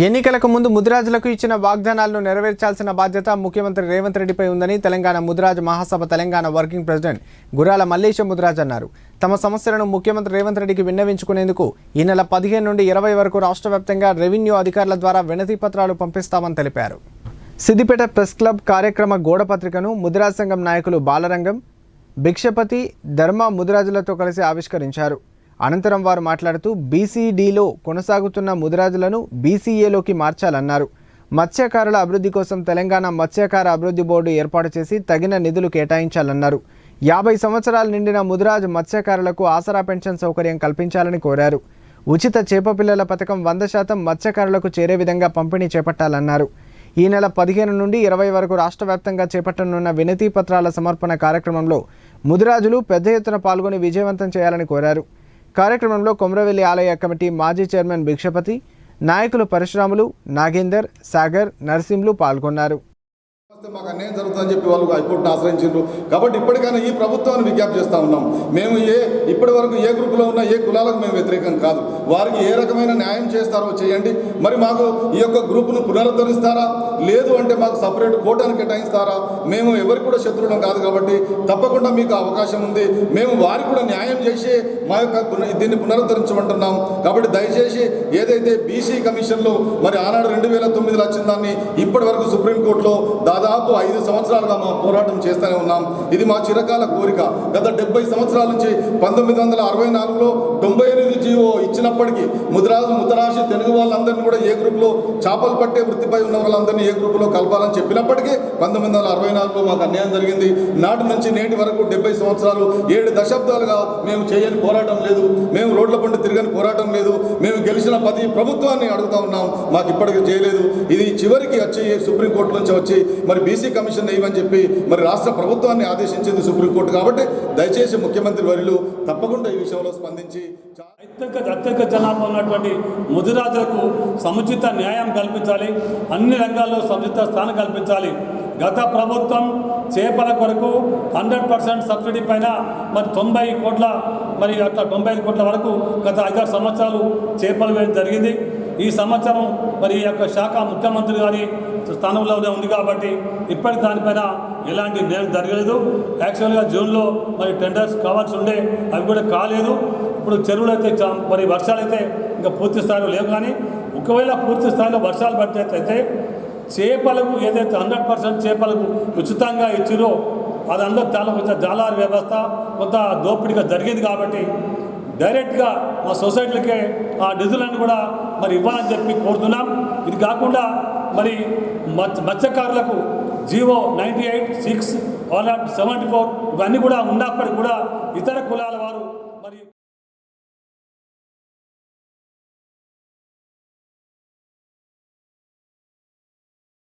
ఎన్నికలకు ముందు ముదిరాజులకు ఇచ్చిన వాగ్దానాలను నెరవేర్చాల్సిన బాధ్యత ముఖ్యమంత్రి రేవంత్ రెడ్డిపై ఉందని తెలంగాణ ముదిరాజ్ మహాసభ తెలంగాణ వర్కింగ్ ప్రెసిడెంట్ గురాల మల్లేశ ముదిరాజ్ అన్నారు. తమ సమస్యలను ముఖ్యమంత్రి రేవంత్ రెడ్డికి విన్నవించుకునేందుకు ఈ నెల పదిహేను నుండి ఇరవై వరకు రాష్ట్ర వ్యాప్తంగా రెవెన్యూ అధికారుల ద్వారా వినతి పత్రాలు పంపిస్తామని తెలిపారు. సిద్దిపేట ప్రెస్ క్లబ్ కార్యక్రమ గోడపత్రికను ముదిరాజ్ సంఘం నాయకులు బాలరంగం భిక్షపతి ధర్మ ముదిరాజులతో కలిసి ఆవిష్కరించారు. అనంతరం వారు మాట్లాడుతూ బీసీడీలో కొనసాగుతున్న ముదిరాజులను బీసీఏలోకి మార్చాలన్నారు. మత్స్యకారుల అభివృద్ధి కోసం తెలంగాణ మత్స్యకార అభివృద్ధి బోర్డు ఏర్పాటు చేసి తగిన నిధులు కేటాయించాలన్నారు. యాభై సంవత్సరాలు నిండిన ముదిరాజ్ మత్స్యకారులకు ఆసరా పెన్షన్ సౌకర్యం కల్పించాలని కోరారు. ఉచిత చేపపిల్లల పథకం వంద శాతం మత్స్యకారులకు చేరే విధంగా పంపిణీ చేపట్టాలన్నారు. ఈ నెల పదిహేను నుండి ఇరవై వరకు రాష్ట్ర వ్యాప్తంగా చేపట్టనున్న వినతి పత్రాల సమర్పణ కార్యక్రమంలో ముదిరాజులు పెద్ద ఎత్తున పాల్గొని విజయవంతం చేయాలని కోరారు. కార్యక్రమంలో కొమరవెల్లి ఆలయ కమిటీ మాజీ చైర్మన్ భిక్షపతి నాయకులు పరశురాములు నాగేందర్ సాగర్ నరసింహులు పాల్గొన్నారు. వస్తే మాకు అన్యాయం జరుగుతుందని చెప్పి వాళ్ళు హైకోర్టును ఆశ్రయించారు కాబట్టి ఇప్పటికైనా ఈ ప్రభుత్వాన్ని విజ్ఞప్తి చేస్తూ ఉన్నాం. మేము ఏ ఇప్పటి వరకు ఏ గ్రూపులో ఉన్న ఏ కులాలకు మేము వ్యతిరేకం కాదు. వారికి ఏ రకమైన న్యాయం చేస్తారో చేయండి. మరి మాకు ఈ యొక్క గ్రూపును పునరుద్ధరిస్తారా? లేదు అంటే మాకు సపరేట్ కోటాను కేటాయిస్తారా? మేము ఎవరికి కూడా శత్రువులం కాదు కాబట్టి తప్పకుండా మీకు అవకాశం ఉంది. మేము వారికి కూడా న్యాయం చేసి మా యొక్క దీన్ని పునరుద్ధరించమంటున్నాం. కాబట్టి దయచేసి ఏదైతే బీసీ కమిషన్లో మరి ఆనాడు రెండు వేల తొమ్మిదిలో వచ్చిన దాన్ని ఇప్పటి వరకు సుప్రీంకోర్టులో దాదాపు ఐదు సంవత్సరాలుగా మా పోరాటం చేస్తూనే ఉన్నాం. ఇది మా చిరకాల కోరిక. గత డెబ్బై సంవత్సరాల నుంచి పంతొమ్మిది వందల అరవై నాలుగులో తొంభై ఎనిమిది జీవో ఇచ్చినప్పటికీ ముద్రాజు ముతరాశి తెలుగు వాళ్ళందరినీ కూడా ఏ గ్రూప్లో చేపలు పట్టే వృత్తిపై ఉన్న వాళ్ళందరినీ ఏ గ్రూప్లో కలపాలని చెప్పినప్పటికీ పంతొమ్మిది వందల అరవై నాలుగులో మాకు అన్యాయం జరిగింది. నాటి నుంచి నేటి వరకు డెబ్బై సంవత్సరాలు ఏడు దశాబ్దాలుగా మేము చేయని పోరాటం లేదు. మేము రోడ్ల పండు తిరగని పోరాటం లేదు. మేము గెలిచిన పది ప్రభుత్వాన్ని అడుగుతా ఉన్నాం. మాకు ఇప్పటికీ చేయలేదు ఇది చివరికి వచ్చి సుప్రీంకోర్టు నుంచి వచ్చి మరి బీసీ కమిషన్ వేయమని చెప్పి మరి రాష్ట్ర ప్రభుత్వాన్ని ఆదేశించింది సుప్రీంకోర్టు కాబట్టి దయచేసి ముఖ్యమంత్రి వర్యులు తప్పకుండా ఈ విషయంలో స్పందించి అత్యక అత్యధిక జనాభా ఉన్నటువంటి ముదిరాజులకు సముచిత న్యాయం కల్పించాలి. అన్ని రంగాల్లో సముచిత స్థానం కల్పించాలి. గత ప్రభుత్వం చేపల కొరకు హండ్రెడ్ పర్సెంట్ సబ్సిడీ పైన మరి తొంభై కోట్ల మరి అట్లా తొంభై ఐదు కోట్ల వరకు గత ఐదారు సంవత్సరాలు చేపలు వేయడం జరిగింది. ఈ సంవత్సరం మరి ఈ యొక్క శాఖ ముఖ్యమంత్రి గారి స్థానంలోనే ఉంది కాబట్టి ఇప్పటి దానిపైన ఎలాంటి నిర్ణయం జరగలేదు. యాక్చువల్గా జూన్లో మరి టెండర్స్ కావాల్సి ఉండే అవి కూడా కాలేదు. ఇప్పుడు చెరువులు అయితే చా- మరి వర్షాలు అయితే ఇంకా పూర్తి స్థాయిలో లేవు కానీ ఒకవేళ పూర్తి స్థాయిలో వర్షాలు పట్టేటైతే చేపలకు ఏదైతే హండ్రెడ్ పర్సెంట్ చేపలకు ఉచితంగా ఇచ్చిరో అది అందరూ చాలా కొంచెం జాలార్ వ్యవస్థ కొంత దోపిడీగా జరిగింది కాబట్టి డైరెక్ట్గా మా సొసైటీలకే ఆ నిధులను కూడా మరి ఇవ్వాలని చెప్పి కోరుతున్నాం. ఇది కాకుండా మరి మత్స్య మత్స్యకారులకు GO ninety eight six one seventy four ఇవన్నీ కూడా ఉన్నప్పటికీ కూడా ఇతర కులాల వారు